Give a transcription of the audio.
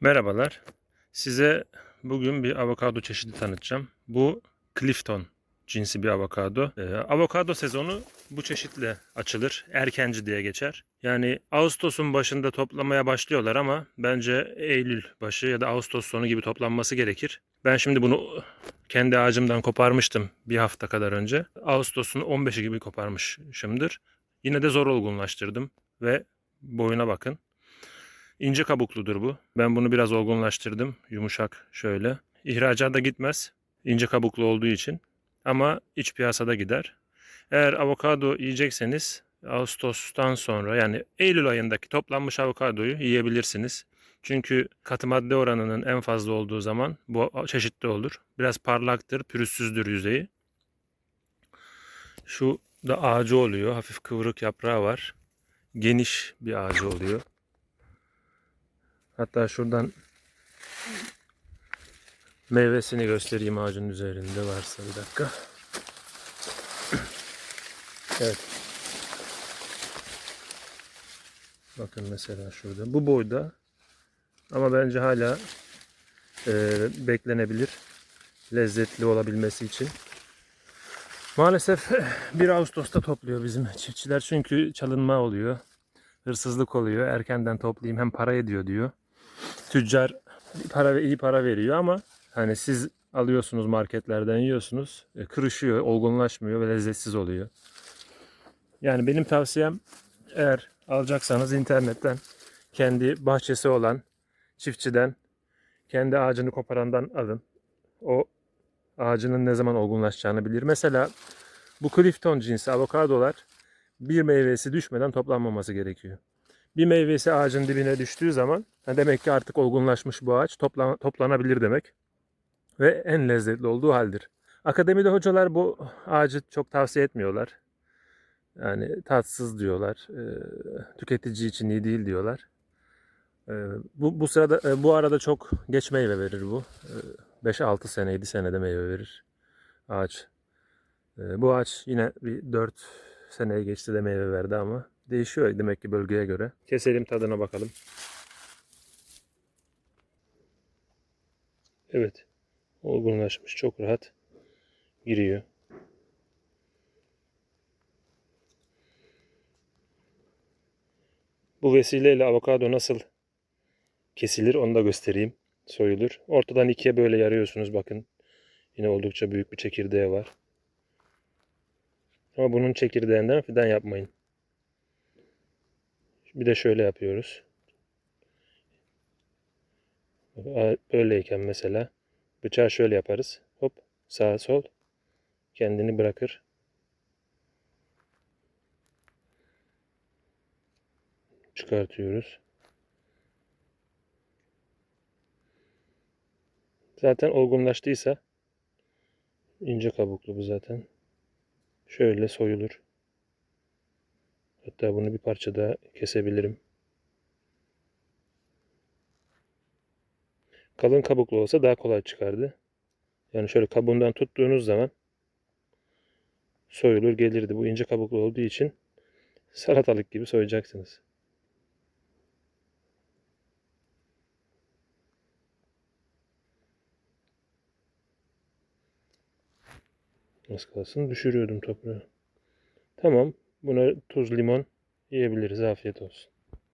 Merhabalar. Size bugün bir avokado çeşidi tanıtacağım. Bu Clifton cinsi bir avokado. Ee, avokado sezonu bu çeşitle açılır. Erkenci diye geçer. Yani Ağustos'un başında toplamaya başlıyorlar ama bence Eylül başı ya da Ağustos sonu gibi toplanması gerekir. Ben şimdi bunu kendi ağacımdan koparmıştım bir hafta kadar önce. Ağustos'un 15'i gibi koparmışımdır. Yine de zor olgunlaştırdım ve boyuna bakın. İnce kabukludur bu. Ben bunu biraz olgunlaştırdım. Yumuşak şöyle. İhracata gitmez. İnce kabuklu olduğu için. Ama iç piyasada gider. Eğer avokado yiyecekseniz Ağustos'tan sonra yani Eylül ayındaki toplanmış avokadoyu yiyebilirsiniz. Çünkü katı madde oranının en fazla olduğu zaman bu çeşitli olur. Biraz parlaktır, pürüzsüzdür yüzeyi. Şu da ağacı oluyor. Hafif kıvrık yaprağı var. Geniş bir ağacı oluyor. Hatta şuradan meyvesini göstereyim ağacın üzerinde varsa bir dakika. Evet. Bakın mesela şurada. Bu boyda. Ama bence hala e, beklenebilir. Lezzetli olabilmesi için. Maalesef 1 Ağustos'ta topluyor bizim çiftçiler. Çünkü çalınma oluyor. Hırsızlık oluyor. Erkenden toplayayım hem para ediyor diyor. Tüccar para iyi para veriyor ama hani siz alıyorsunuz marketlerden yiyorsunuz. e, kırışıyor, olgunlaşmıyor ve lezzetsiz oluyor. Yani benim tavsiyem eğer alacaksanız internetten kendi bahçesi olan çiftçiden kendi ağacını koparandan alın. O ağacının ne zaman olgunlaşacağını bilir. Mesela bu Clifton cinsi avokadolar bir meyvesi düşmeden toplanmaması gerekiyor. Bir meyvesi ağacın dibine düştüğü zaman demek ki artık olgunlaşmış bu ağaç topla, toplanabilir demek. Ve en lezzetli olduğu haldir. Akademide hocalar bu ağacı çok tavsiye etmiyorlar. Yani tatsız diyorlar. e, tüketici için iyi değil diyorlar. E, bu, bu sırada e, bu arada çok geç meyve verir bu. E, 5-6 sene 7 senede meyve verir ağaç. Bu ağaç yine bir 4 seneye geçti de meyve verdi ama değişiyor demek ki bölgeye göre. Keselim tadına bakalım. Evet. Olgunlaşmış. Çok rahat giriyor. Bu vesileyle avokado nasıl kesilir onu da göstereyim. Soyulur. Ortadan ikiye böyle yarıyorsunuz bakın. Yine oldukça büyük bir çekirdeği var. Ama bunun çekirdeğinden fidan yapmayın. Bir de şöyle yapıyoruz. Böyleyken mesela bıçağı şöyle yaparız. Hop sağ sol kendini bırakır. Çıkartıyoruz. Zaten olgunlaştıysa ince kabuklu bu zaten. Şöyle soyulur. Hatta bunu bir parça daha kesebilirim. Kalın kabuklu olsa daha kolay çıkardı. Yani şöyle kabuğundan tuttuğunuz zaman soyulur gelirdi. Bu ince kabuklu olduğu için salatalık gibi soyacaksınız. Az kalsın düşürüyordum toprağı. Tamam. Buna tuz, limon yiyebiliriz. Afiyet olsun.